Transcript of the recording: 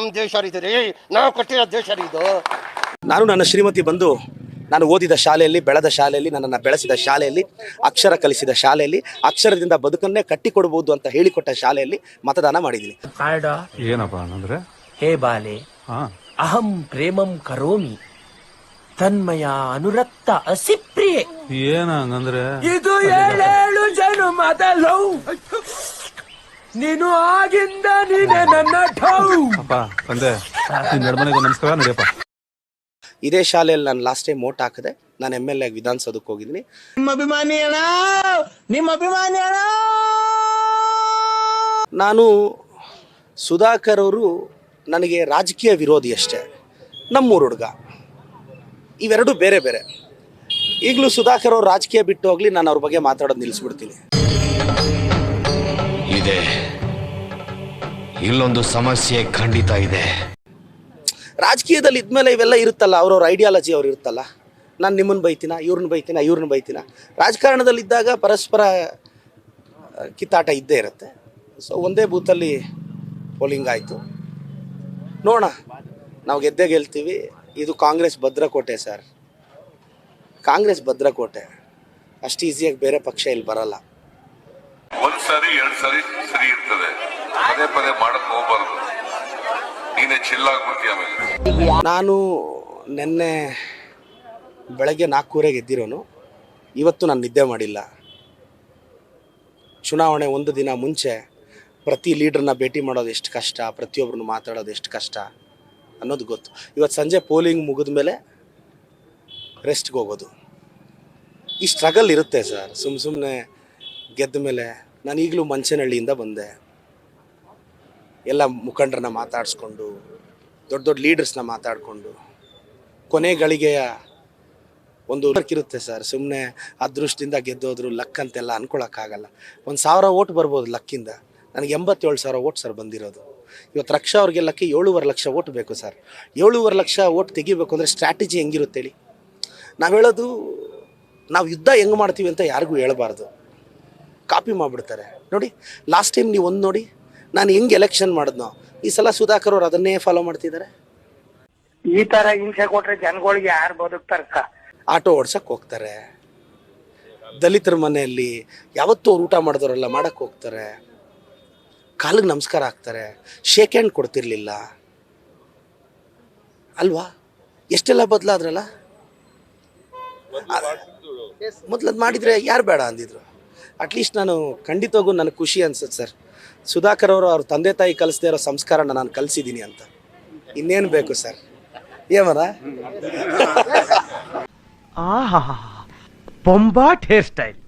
ನಮ್ಮ ದೇಶ ರೀ ನಾವು ಕಟ್ಟಿರೋ ದೇಶ ರೀ ಇದು ನಾನು ನನ್ನ ಶ್ರೀಮತಿ ಬಂದು ನಾನು ಓದಿದ ಶಾಲೆಯಲ್ಲಿ ಬೆಳೆದ ಶಾಲೆಯಲ್ಲಿ ನನ್ನನ್ನು ಬೆಳೆಸಿದ ಶಾಲೆಯಲ್ಲಿ ಅಕ್ಷರ ಕಲಿಸಿದ ಶಾಲೆಯಲ್ಲಿ ಅಕ್ಷರದಿಂದ ಬದುಕನ್ನೇ ಕಟ್ಟಿಕೊಡ್ಬೋದು ಅಂತ ಹೇಳಿಕೊಟ್ಟ ಶಾಲೆಯಲ್ಲಿ ಮತದಾನ ಮಾಡಿದ್ದೀನಿ. ಕಾರ್ಡ ಏನಪ್ಪ ಅಂದ್ರೆ? ಹೇ ಬಾಲೆ ಅಹಂ ಪ್ರೇಮಂ ಕರೋಮಿ ತನ್ಮಯ ಅನುರಕ್ತ ಅಸಿಪ್ರಿಯೆ. ಏನಂದ್ರೆ ಹಂಗಂದ್ರೆ? ಇದು ಏಳೇಳು ಜನುಮದ ಲವ್ ನೀನು ಆಗಿಂದ ನೀನೆ ನನ್ನ ಠೌ. ಅಪ್ಪ ತಂದೆ ನಡ್ಮನೆಗೆ ನಮಸ್ಕಾರ ನಡೆಯಪ್ಪ. ಇದೇ ಶಾಲೆಯಲ್ಲಿ ನಾನು ಲಾಸ್ಟ್ ಟೈಮ್ ಓಟ್ ಹಾಕಿದೆ ನಾನು ಎಂ ಎಲ್ ಎ ವಿಧಾನಸೌಧಕ್ಕೆ ಹೋಗಿದ್ದೀನಿ. ನಿಮ್ಮ ಅಭಿಮಾನಿ ಅಣ್ಣ ನಿಮ್ಮ ಅಭಿಮಾನಿ ಅಣ್ಣ. ನಾನು ಸುಧಾಕರ್ ಅವರು ನನಗೆ ರಾಜಕೀಯ ವಿರೋಧಿ ಅಷ್ಟೇ. ನಮ್ಮೂರು ಹುಡುಗ. ಇವೆರಡು ಬೇರೆ ಬೇರೆ. ಈಗಲೂ ಸುಧಾಕರ್ ಅವರು ರಾಜಕೀಯ ಬಿಟ್ಟು ಹೋಗ್ಲಿ ನಾನು ಅವ್ರ ಬಗ್ಗೆ ಮಾತಾಡೋದು ನಿಲ್ಲಿಸ್ಬಿಡ್ತೀನಿ ಇದೆ. ಇಲ್ಲೊಂದು ಸಮಸ್ಯೆ ಖಂಡಿತ ಇದೆ. ರಾಜಕೀಯದಲ್ಲಿ ಇದ್ಮೇಲೆ ಇವೆಲ್ಲ ಇರುತ್ತಲ್ಲ, ಅವ್ರವ್ರ ಐಡಿಯಾಲಜಿ ಅವ್ರು ಇರುತ್ತಲ್ಲ. ನಾನು ನಿಮ್ಮನ್ನು ಬೈತೀನ, ಇವ್ರನ್ನ ಬೈತೀನ ಇವ್ರನ್ನ ಬೈತೀನ? ರಾಜಕಾರಣದಲ್ಲಿದ್ದಾಗ ಪರಸ್ಪರ ಕಿತ್ತಾಟ ಇದ್ದೇ ಇರುತ್ತೆ. ಸೊ ಒಂದೇ ಬೂತಲ್ಲಿ ಪೋಲಿಂಗ್ ಆಯಿತು. ನೋಡೋಣ, ನಾವು ಗೆದ್ದೇ ಗೆಲ್ತೀವಿ. ಇದು ಕಾಂಗ್ರೆಸ್ ಭದ್ರಕೋಟೆ ಸರ್. ಕಾಂಗ್ರೆಸ್ ಭದ್ರಕೋಟೆ. ಅಷ್ಟು ಈಸಿಯಾಗಿ ಬೇರೆ ಪಕ್ಷ ಇಲ್ಲಿ ಬರಲ್ಲ. ಒಂದ್ ಸಾರಿ, ಎರಡ್ ಸಾರಿ, ಸರಿ ಇರ್ತದೆ. ಪದೇ ಪದೇ ಮಾಡಕ್ ಹೋಗ್ಬಾರ್ದು. ನೀನೆ ಚಿಲ್ಲಾಗ್ಬಿಡ್ತೀಯ ಆಮೇಲೆ. ನಾನು ನಿನ್ನೆ ಬೆಳಗ್ಗೆ ನಾಲ್ಕೂವರೆಗೆ ಎದ್ದಿರೋನು. ಇವತ್ತು ನಾನು ನಿದ್ದೆ ಮಾಡಿಲ್ಲ. ಚುನಾವಣೆ ಒಂದು ದಿನ ಮುಂಚೆ ಪ್ರತಿ ಲೀಡ್ರನ್ನ ಭೇಟಿ ಮಾಡೋದು ಎಷ್ಟು ಕಷ್ಟ ಪ್ರತಿಯೊಬ್ಬರನ್ನು ಮಾತಾಡೋದು ಎಷ್ಟು ಕಷ್ಟ ಅನ್ನೋದು ಗೊತ್ತು. ಇವತ್ತು ಸಂಜೆ ಪೋಲಿಂಗ್ ಮುಗಿದ ಮೇಲೆ ರೆಸ್ಟ್ಗೆ ಹೋಗೋದು. ಈ ಸ್ಟ್ರಗಲ್ ಇರುತ್ತೆ ಸರ್. ಸುಮ್ಮ ಸುಮ್ಮನೆ ಗೆದ್ದ ಮೇಲೆ ನಾನು ಈಗಲೂ ಮಂಚನಹಳ್ಳಿಯಿಂದ ಬಂದೆ. ಎಲ್ಲ ಮುಖಂಡರನ್ನ ಮಾತಾಡಿಸ್ಕೊಂಡು, ದೊಡ್ಡ ದೊಡ್ಡ ಲೀಡರ್ಸ್ನ ಮಾತಾಡಿಕೊಂಡು. ಕೊನೆ ಗಳಿಗೆಯ ಒಂದು ಇರುತ್ತೆ ಸರ್ ಸುಮ್ಮನೆ ಅದೃಷ್ಟದಿಂದ ಗೆದ್ದೋದ್ರು ಲಕ್ ಅಂತೆಲ್ಲ ಅನ್ಕೊಳಕ್ಕಾಗಲ್ಲ. ಒಂದು ಸಾವಿರ ಓಟ್ ಬರ್ಬೋದು ಲಕ್ಕಿಂದ. ನನಗೆ ಎಂಬತ್ತೇಳು ಸಾವಿರ ಓಟ್ ಸರ್ ಬಂದಿರೋದು. ಇವತ್ತು ರಕ್ಷಾ ಅವ್ರಿಗೆ ಲಕ್ಕಿ ಏಳೂವರೆ ಲಕ್ಷ ಓಟ್ ಬೇಕು ಸರ್. ಏಳೂವರೆ ಲಕ್ಷ ಓಟ್ ತೆಗಿಬೇಕು ಅಂದರೆ ಸ್ಟ್ರಾಟಜಿ ಹೆಂಗಿರುತ್ತೆ ಹೇಳಿ. ನಾವು ಹೇಳೋದು, ನಾವು ಯುದ್ಧ ಹೆಂಗೆ ಮಾಡ್ತೀವಿ ಅಂತ ಯಾರಿಗೂ ಹೇಳಬಾರ್ದು. ಕಾಪಿ ಮಾಡಿಬಿಡ್ತಾರೆ. ನೋಡಿ ಲಾಸ್ಟ್ ಟೈಮ್ ನೀವು ಒಂದು ನೋಡಿ ನಾನು ಹೆಂಗೆ ಎಲೆಕ್ಷನ್ ಮಾಡಿದ್ನೋ ಈ ಸಲ ಸುಧಾಕರ್ ಅವರು ಅದನ್ನೇ ಫಾಲೋ ಮಾಡ್ತಿದ್ದಾರೆ. ಈ ತರ ಹಿಂಸೆ ಕೊಟ್ರೆ ಜನಗಳಿಗೆ ಯಾರು ಬದುಕ್ತಾರಕ್ಕ ಆಟೋ ಓಡ್ಸಕ್ ಹೋಗ್ತಾರೆ. ದಲಿತರ ಮನೆಯಲ್ಲಿ ಯಾವತ್ತೂ ಅವ್ರು ಊಟ ಮಾಡಿದವರೆಲ್ಲ ಮಾಡಕ್ಕೆ ಹೋಗ್ತಾರೆ. ಕಾಲಿಗೆ ನಮಸ್ಕಾರ ಹಾಕ್ತಾರೆ. ಶೇಕ್ ಹ್ಯಾಂಡ್ ಕೊಡ್ತಿರ್ಲಿಲ್ಲ. ಅಲ್ವಾ? ಎಷ್ಟೆಲ್ಲ ಬದಲಾದ್ರಲ್ಲ? ಮೊದ್ಲದ್ ಮಾಡಿದ್ರೆ ಮಾಡಿದರೆ ಯಾರು ಬೇಡ ಅಂದಿದ್ರು. ಅಟ್ಲೀಸ್ಟ್ ನಾನು ಖಂಡಿತವಾಗೂ ನನಗೆ ಖುಷಿ ಅನ್ಸುತ್ತೆ ಸರ್. ಸುಧಾಕರ್ ಅವರು ಅವ್ರ ತಂದೆ ತಾಯಿ ಕಲಿಸದೇ ಇರೋ ಸಂಸ್ಕಾರನ ನಾನು ಕಲಿಸಿದ್ದೀನಿ ಅಂತ. ಇನ್ನೇನು ಬೇಕು ಸರ್? ಏಮರ ಆಹಾ, ಬೊಂಬಾಟ್ ಹೇರ್ ಸ್ಟೈಲ್.